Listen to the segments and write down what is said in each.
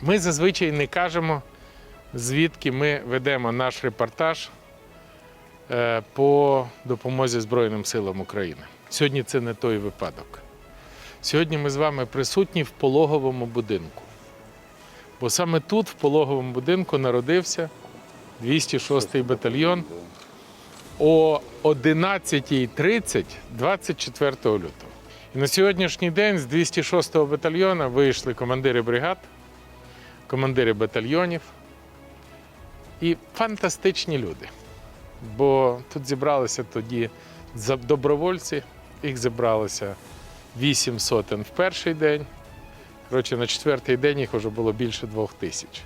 Ми зазвичай не кажемо, звідки ми ведемо наш репортаж е, по допомозі Збройним силам України. Сьогодні це не той випадок. Сьогодні ми з вами присутні в пологовому будинку. Бо саме тут, в пологовому будинку, народився 206-й батальйон о 11.30 24 лютого. І на сьогоднішній день з 206-го батальйону вийшли командири бригад, командири батальйонів і фантастичні люди. Бо тут зібралися тоді добровольці, їх зібралося 8 сотень в перший день. Коротше, на четвертий день їх вже було більше двох тисяч.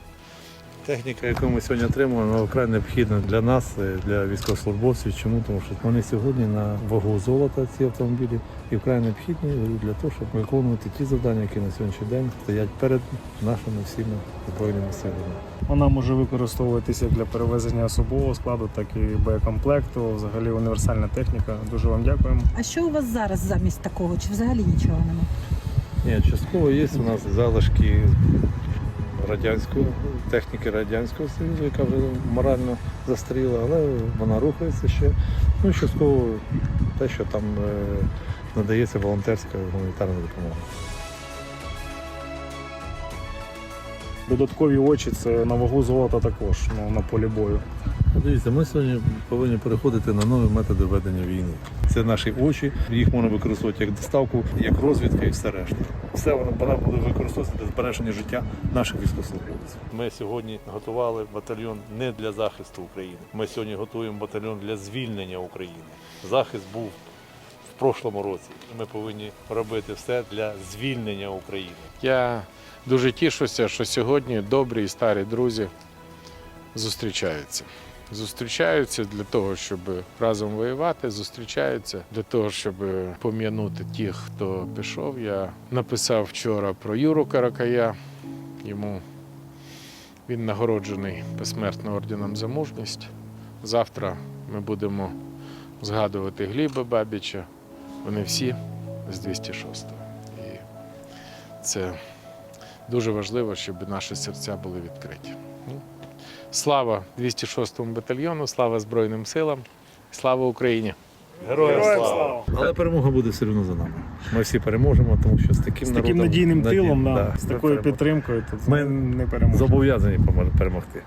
Техніка, яку ми сьогодні отримуємо, вона вкрай необхідна для нас, е, для військовослужбовців. Чому? Тому що вони сьогодні на вагу золота ці автомобілі і вкрай необхідні для того, щоб виконувати ті завдання, які на сьогоднішній день стоять перед нашими всіма збройними силами. Вона може використовуватися як для перевезення особового складу, так і боєкомплекту. Взагалі універсальна техніка. Дуже вам дякуємо. А що у вас зараз замість такого? Чи взагалі нічого немає? Ні, частково є у нас залишки радянської техніки Радянського Союзу, яка вже морально застріла, але вона рухається ще. Ну і частково те, що там е, надається волонтерська гуманітарна допомога. Додаткові очі це на вагу золота також ну, на полі бою. Дивіться, ми сьогодні повинні переходити на нові методи ведення війни. Це наші очі, їх можна використовувати як доставку, як розвідка і все решта. Все воно вона буде використовуватися для збереження життя наших військовослужбовців. Ми сьогодні готували батальйон не для захисту України. Ми сьогодні готуємо батальйон для звільнення України. Захист був в прошлому році. Ми повинні робити все для звільнення України. Я дуже тішуся, що сьогодні добрі і старі друзі зустрічаються. Зустрічаються для того, щоб разом воювати, зустрічаються для того, щоб пом'янути тих, хто пішов. Я написав вчора про Юру Каракая. Йому він нагороджений посмертно орденом за мужність. Завтра ми будемо згадувати Гліба Бабіча. Вони всі з 206-го. І це дуже важливо, щоб наші серця були відкриті. Слава 206-му батальйону, слава Збройним силам, слава Україні! Героям слава! Але перемога буде все одно за нами. Ми всі переможемо, тому що з таким, З таким народом, надійним тилом, да, да, з такою підтримкою, то Ми не переможемо. Зобов'язані перемогти.